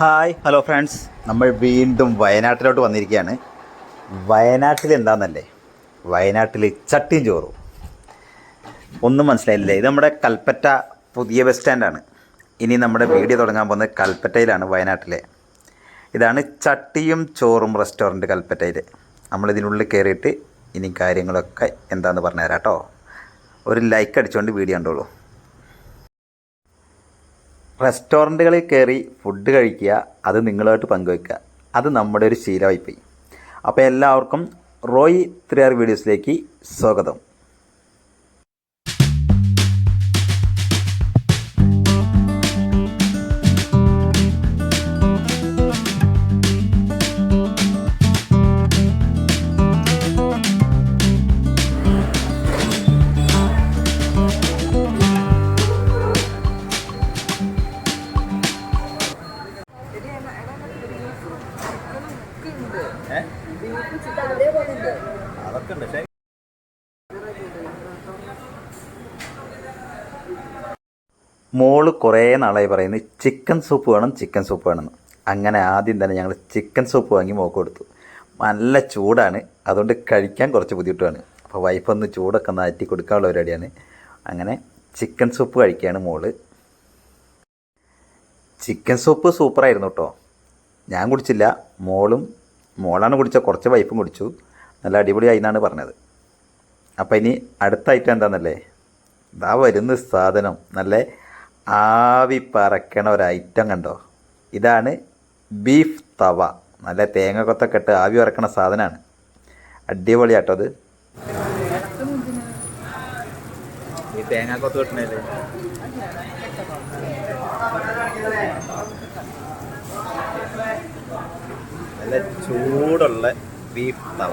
Hi hello friends. നമ്മൾ വീണ്ടും വയനാട്ടിലോട്ട് വന്നിരിക്കുകയാണ്. വയനാട്ടിൽ എന്താണെന്നല്ലേ വയനാട്ടിൽ ചട്ടിയും ചോറും. ഒന്നും മനസ്സിലായില്ലേ? ഇത് നമ്മുടെ കൽപ്പറ്റ പുതിയ ബസ് സ്റ്റാൻഡാണ്. ഇനി നമ്മുടെ വീഡിയോ തുടങ്ങാൻ പോകുന്നത് കൽപ്പറ്റയിലാണ് വയനാട്ടിലെ. ഇതാണ് ചട്ടിയും ചോറും റെസ്റ്റോറന്റ് കൽപ്പറ്റയിൽ നമ്മളിതിനുള്ളിൽ കയറിയിട്ട് ഇനി കാര്യങ്ങളൊക്കെ എന്താണെന്ന് പറഞ്ഞുതരാം കേട്ടോ. ഒരു ലൈക്ക് അടിച്ചുകൊണ്ട് വീഡിയോ കണ്ടോളൂ. റെസ്റ്റോറന്റുകളിൽ കയറി ഫുഡ് കഴിക്കുക അത് നിങ്ങളുമായിട്ട് പങ്കുവയ്ക്കുക. അത് നമ്മുടെ ഒരു ശീലമായിപ്പോയി അപ്പോൾ എല്ലാവർക്കും റോയ് ത്രിയാർ വീഡിയോസിലേക്ക് സ്വാഗതം. മോൾ കുറേ നാളായി പറയുന്നത് ചിക്കൻ സൂപ്പ് വേണം ചിക്കൻ സൂപ്പ് വേണമെന്ന് അങ്ങനെ ആദ്യം തന്നെ ഞങ്ങൾ ചിക്കൻ സൂപ്പ് വാങ്ങി മോക്ക് കൊടുത്തു. നല്ല ചൂടാണ് അതുകൊണ്ട് കഴിക്കാൻ കുറച്ച് ബുദ്ധിമുട്ടാണ്. അപ്പോൾ വൈഫ് ഒന്ന് ചൂടൊക്കെ നാറ്റി കൊടുക്കാനുള്ള പരിപാടിയാണ്. അങ്ങനെ ചിക്കൻ സൂപ്പ് കഴിക്കുകയാണ് മോൾ. ചിക്കൻ സൂപ്പ് സൂപ്പറായിരുന്നു കേട്ടോ. ഞാൻ കുടിച്ചില്ല മോളും മോളാണ് കുടിച്ച കുറച്ച് വൈഫും കുടിച്ചു. നല്ല അടിപൊളിയായി എന്നാണ് പറഞ്ഞത്. അപ്പോൾ ഇനി അടുത്ത ഐറ്റം എന്താണെന്നല്ലേ ഇതാ വരുന്ന സാധനം. നല്ല ആവി പറക്കണ ഒരു ഐറ്റം കണ്ടോ? ഇതാണ് ബീഫ് തവ. നല്ല തേങ്ങ കൊത്തൊക്കെ ഇട്ട് ആവി പറക്കണ സാധനമാണ് അടിപൊളിയാട്ടോ അത്. ഈ തേങ്ങ കൊത്ത് കിട്ടണല്ലേ നല്ല ചൂടുള്ള ബീഫ് തവ.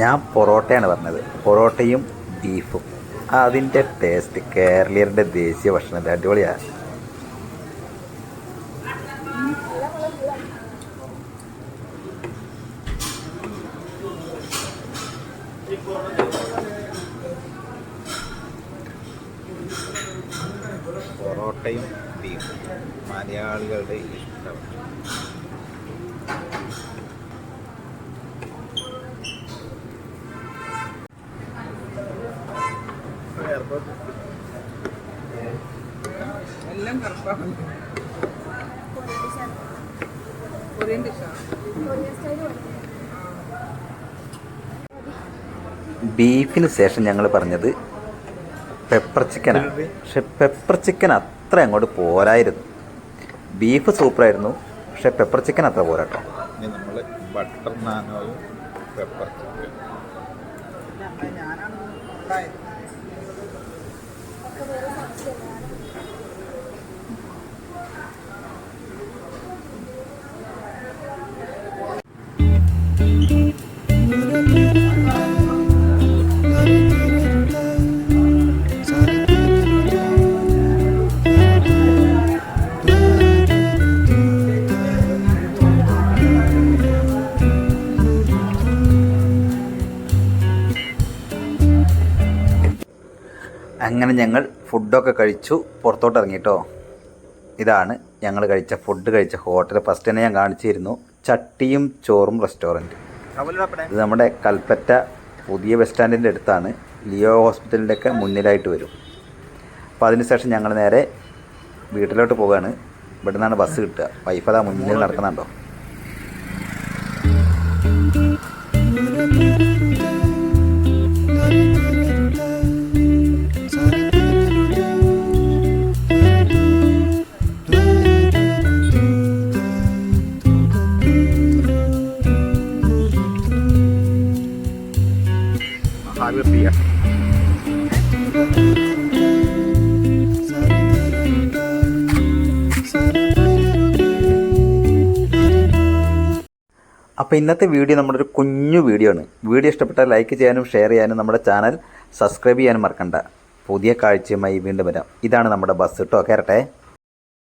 ഞാൻ പൊറോട്ടയാണ് പറഞ്ഞത്. പൊറോട്ടയും ബീഫും അതിന്റെ ടേസ്റ്റ് കേരളീയരുടെ ദേശീയ ഭക്ഷണം. അടിപൊളിയാണ് പൊറോട്ടയും ബീഫും മലയാളികളുടെ ഇഷ്ടം. എല്ലാം കറുപ്പാണ്. കൊറിയൻ ഡിഷാണ് ബീഫിന് ശേഷം ഞങ്ങൾ പറഞ്ഞത് പെപ്പർ ചിക്കനാണ് പക്ഷെ പെപ്പർ ചിക്കൻ അത്ര അങ്ങോട്ട് പോരായിരുന്നു. ബീഫ് സൂപ്പറായിരുന്നു. പക്ഷെ പെപ്പർ ചിക്കൻ അത്ര പോരാട്ടോ. ഇനി നമ്മൾ ബട്ടർ നാനോയും പെപ്പർ ചിക്കൻ ഞാനാണ് Kebaya. അങ്ങനെ ഞങ്ങൾ ഫുഡൊക്കെ കഴിച്ചു പുറത്തോട്ട് ഇറങ്ങിട്ടോ ഇതാണ് ഞങ്ങൾ കഴിച്ച ഫുഡ് കഴിച്ച ഹോട്ടൽ ഫസ്റ്റ് തന്നെ ഞാൻ കാണിച്ചിരുന്നു ചട്ടിയും ചോറും റെസ്റ്റോറന്റ് ഇത് നമ്മുടെ കൽപ്പറ്റ പുതിയ ബസ് സ്റ്റാൻഡിന്റെ അടുത്താണ്. ലിയോ ഹോസ്പിറ്റലിന്റെ ഒക്കെ മുന്നിലായിട്ട് വരും. അപ്പോൾ അതിന് ശേഷം ഞങ്ങൾ നേരെ വീട്ടിലോട്ട് പോവുകയാണ്. ഇവിടെ നിന്നാണ് ബസ് കിട്ടുക. വൈഫ് അതാ മുന്നിൽ നടക്കുന്നുണ്ടോ? അപ്പോൾ ഇന്നത്തെ വീഡിയോ നമ്മുടെ ഒരു കുഞ്ഞു വീഡിയോ ആണ്. വീഡിയോ ഇഷ്ടപ്പെട്ടാൽ ലൈക്ക് ചെയ്യാനും ഷെയർ ചെയ്യാനും നമ്മുടെ ചാനൽ സബ്സ്ക്രൈബ് ചെയ്യാനും മറക്കണ്ട. പുതിയ കാഴ്ചയുമായി വീണ്ടും വരാം. ഇതാണ് നമ്മുടെ ബസ് കേട്ടോ കയറട്ടെ